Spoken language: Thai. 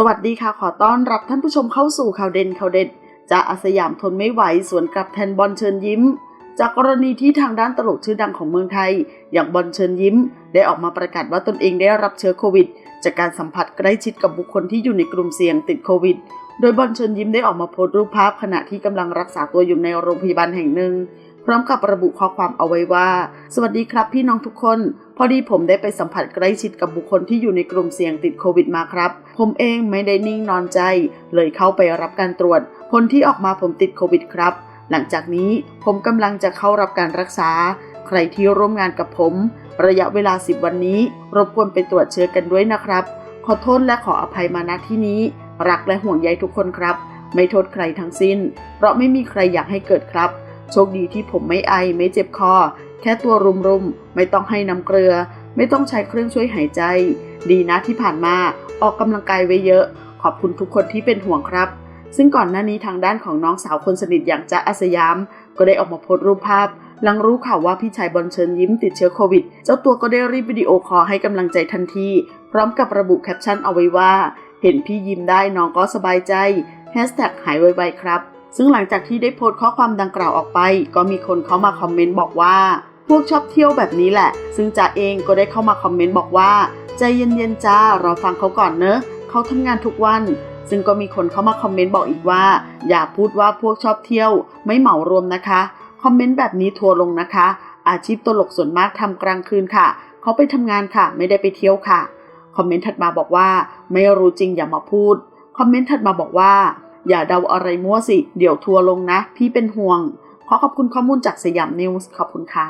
สวัสดีค่ะ ขอต้อนรับท่านผู้ชมเข้าสู่ข่าวเด่นข่าวเด็ดจากอาสยามทนไม่ไหวสวนกลับแทนบอลเชิญยิ้ม จากกรณีที่ทางด้านตลกชื่อดังของเมืองไทย อย่างบอลเชิญยิ้ม ได้ออกมาประกาศว่าตนเองได้รับเชื้อโควิด จากการสัมผัสใกล้ชิดกับบุคคลที่อยู่ในกลุ่มเสี่ยงติดโควิด โดยบอลเชิญยิ้มได้ออกมาโพสต์รูปภาพขณะที่กำลังรักษาตัวอยู่ในโรงพยาบาลแห่งหนึ่ง ร้อมกับระบุข้อความเอาไว้ว่า สวัสดีครับพี่น้องทุกคน พอดีผมได้ไปสัมผัสใกล้ชิดกับบุคคลที่อยู่ในกลุ่มเสี่ยงติดโควิดมาครับ ผมเองไม่ได้นิ่งนอนใจ เลยเข้าไปรับการตรวจ ผลที่ออกมาผมติดโควิดครับ หลังจากนี้ผมกำลังจะเข้ารับการรักษา ใครที่ร่วมงานกับผม ระยะเวลา 10 วันนี้ รบกวนไปตรวจเชื้อกันด้วยนะครับ ขอโทษและขออภัยมาณที่นี้ รักและห่วงใยทุกคนครับ ไม่โทษใครทั้งสิ้น เพราะไม่มีใครอยากให้เกิดครับ โชคดีที่ผมไม่ไอไม่เจ็บคอ แค่ตัวรุมๆ ไม่ต้องให้น้ำเกลือ ไม่ต้องใช้เครื่องช่วยหายใจ ดีนะที่ผ่านมาออกกำลังกายไว้เยอะ ขอบคุณทุกคนที่เป็นห่วงครับ ซึ่งก่อนหน้านี้ทางด้านของน้องสาวคนสนิทอย่างจ๊ะอาสยาม ก็ได้ออกมาโพสต์รูปภาพ หลังรู้ข่าวว่าพี่ชายบอลเชิญยิ้มติดเชื้อโควิด เจ้าตัวก็ได้รีบวิดีโอคอลให้กำลังใจทันที พร้อมกับระบุแคปชั่นเอาไว้ว่า เห็นพี่ยิ้มได้น้องก็สบายใจแฮชแท็กหายไวๆครับ ซึ่งหลังจากที่ได้โพสต์ข้อความดังกล่าวออกไป ก็มีคนเข้ามาคอมเมนต์บอกว่า พวกชอบเที่ยวแบบนี้แหละ ซึ่งจ่าเองก็ได้เข้ามาคอมเมนต์บอกว่า ใจเย็นๆจ้ารอฟังเขาก่อนเนอะเขาทำงานทุกวัน ซึ่งก็มีคนเข้ามาคอมเมนต์บอกอีกว่า อย่าพูดว่าพวกชอบเที่ยว ไม่เหมารวมนะคะ คอมเมนต์แบบนี้ทัวร์ลงนะคะ อาชีพตลกส่วนมากทำกลางคืนค่ะ เขาไปทำงานค่ะ ไม่ได้ไปเที่ยวค่ะ คอมเมนต์ถัดมาบอกว่า ไม่รู้จริงอย่ามาพูด คอมเมนต์ถัดมาบอกว่า อย่าเดาอะไรมั่วสิ เดี๋ยวทัวร์ลงนะ พี่เป็นห่วง ขอขอบคุณข้อมูลจากสยามนิวส์ขอบคุณค่ะ